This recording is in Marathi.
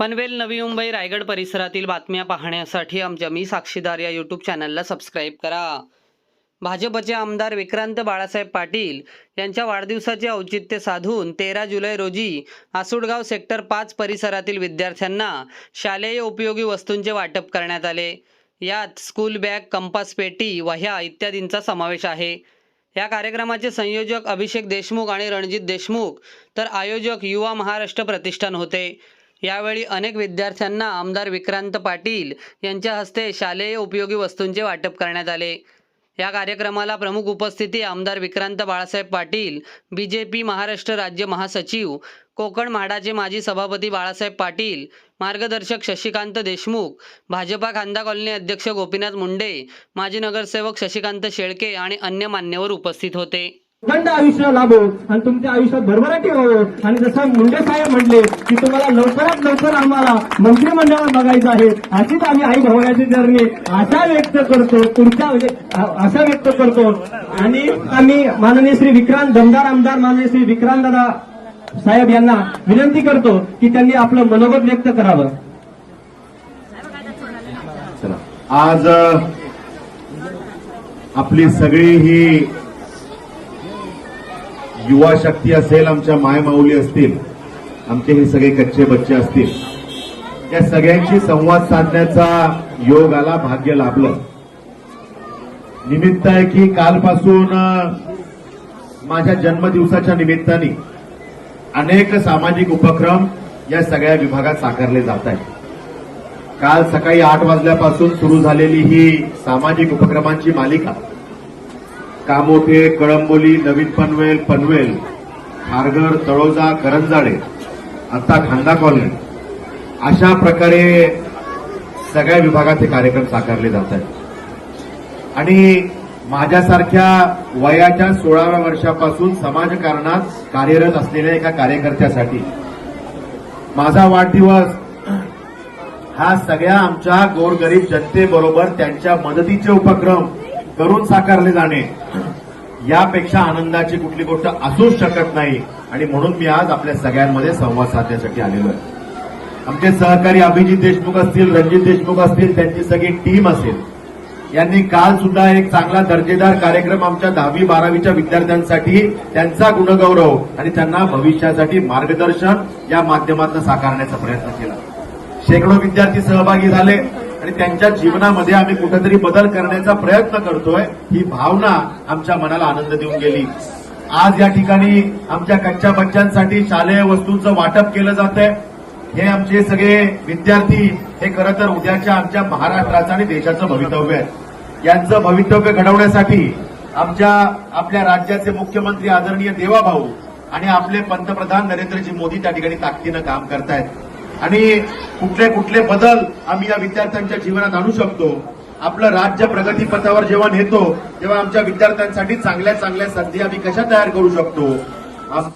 पनवेल नवी मुंबई रायगड परिसरातील बातम्या पाहण्यासाठी आमच्या मी साक्षीदार या यूट्यूब चॅनलला सबस्क्राईब करा. भाजपचे आमदार विक्रांत बाळासाहेब पाटील यांच्या वाढदिवसाचे औचित्य साधून तेरा जुलै रोजी आसुडगाव सेक्टर पाच परिसरातील विद्यार्थ्यांना शालेय उपयोगी वस्तूंचे वाटप करण्यात आले. यात स्कूल बॅग कंपास पेटी वह्या इत्यादींचा समावेश आहे. या कार्यक्रमाचे संयोजक अभिषेक देशमुख आणि रणजित देशमुख तर आयोजक युवा महाराष्ट्र प्रतिष्ठान होते. यावेळी अनेक विद्यार्थ्यांना आमदार विक्रांत पाटील यांच्या हस्ते शालेय उपयोगी वस्तूंचे वाटप करण्यात आले. या कार्यक्रमाला प्रमुख उपस्थिती आमदार Vikrant Balasaheb Patil B J P Maharashtra राज्य महासचिव कोकण म्हाडाचे माजी सभापती बाळासाहेब पाटील मार्गदर्शक शशिकांत देशमुख भाजपा खांदा कॉलनी अध्यक्ष गोपीनाथ मुंडे माजी नगरसेवक शशिकांत शेळके आणि अन्य मान्यवर उपस्थित होते. अखंड आयुष्य लाभो आणि तुमच्या आयुष्यात भरभराटी व्हावं. आणि जसं मुंडे साहेब म्हणले की तुम्हाला लवकरात लवकर आम्हाला मंत्रिमंडळात बघायचं आहे अशीच आम्ही आई भवनाची जर्नी आशा व्यक्त करतो पुढच्या म्हणजे आशा व्यक्त करतो. आणि आम्ही माननीय श्री विक्रांत दमदार आमदार माननीय श्री विक्रांत दादा साहेब यांना विनंती करतो की त्यांनी आपलं मनोगत व्यक्त करावं. चला. आज आपली सगळी ही युवा शक्ती असेल आमच्या मायमाऊली असतील आमचे हे सगळे कच्चे बच्चे असतील या सगळ्यांशी संवाद साधण्याचा योग आला भाग्य लाभलं. निमित्त आहे की कालपासून माझ्या जन्मदिवसाच्या निमित्ताने अनेक सामाजिक उपक्रम या सगळ्या विभागात साकारले जात आहेत. काल सकाळी आठ वाजल्यापासून सुरू झालेली ही सामाजिक उपक्रमांची मालिका कामोठे कळंबोली नवीन पनवेल पनवेल खारघर तळोजा करंजाडे आता खांदा कॉलनी. अशा प्रकारे सगळ्या विभागात हे कार्यक्रम साकारले जात आहेत. आणि माझ्यासारख्या वयाच्या सोळाव्या वर्षापासून समाजकारणात कार्यरत असलेल्या एका कार्यकर्त्यासाठी माझा वाढदिवस हा सगळ्या आमच्या गोरगरीब जनतेबरोबर त्यांच्या मदतीचे उपक्रम करून साकारले जाणे यापेक्षा आनंदाची कुठली गोष्ट असूच शकत नाही. आणि म्हणून मी आज आपल्या सगळ्यांमध्ये संवाद साधण्यासाठी आलेलो आहे. आमचे सहकारी अभिजित देशमुख असतील रणजित देशमुख असतील त्यांची सगळी टीम असेल. यांनी काल सुद्धा एक चांगला दर्जेदार कार्यक्रम आमच्या दहावी बारावीच्या विद्यार्थ्यांसाठी त्यांचा गुणगौरव आणि त्यांना भविष्यासाठी मार्गदर्शन या माध्यमातून साकारण्याचा प्रयत्न केला. शेकडो विद्यार्थी सहभागी झाले. आणि त्यांच्या जीवनामध्ये आम्ही कुठेतरी बदल करण्याचा प्रयत्न करतोय ही भावना आमच्या मनाला आनंद देऊन गेली. आज या ठिकाणी आमच्या कच्च्या बच्चांसाठी शालेय वस्तूंचं वाटप केलं जात हे आमचे सगळे विद्यार्थी हे खरं तर उद्याच्या आमच्या महाराष्ट्राचं आणि देशाचं भवितव्य आहे. यांचं भवितव्य घडवण्यासाठी आमच्या आपल्या राज्याचे मुख्यमंत्री आदरणीय देवाभाऊ आणि आपले पंतप्रधान नरेंद्रजी मोदी त्या ठिकाणी ताकदीनं काम करतायत. आणि कुठले कुठले बदल आम्ही या विद्यार्थ्यांच्या जीवनात आणू शकतो. आपलं राज्य प्रगतीपथावर जेव्हा नेतो तेव्हा आमच्या विद्यार्थ्यांसाठी चांगल्या चांगल्या संधी आम्ही कशा तयार करू शकतो?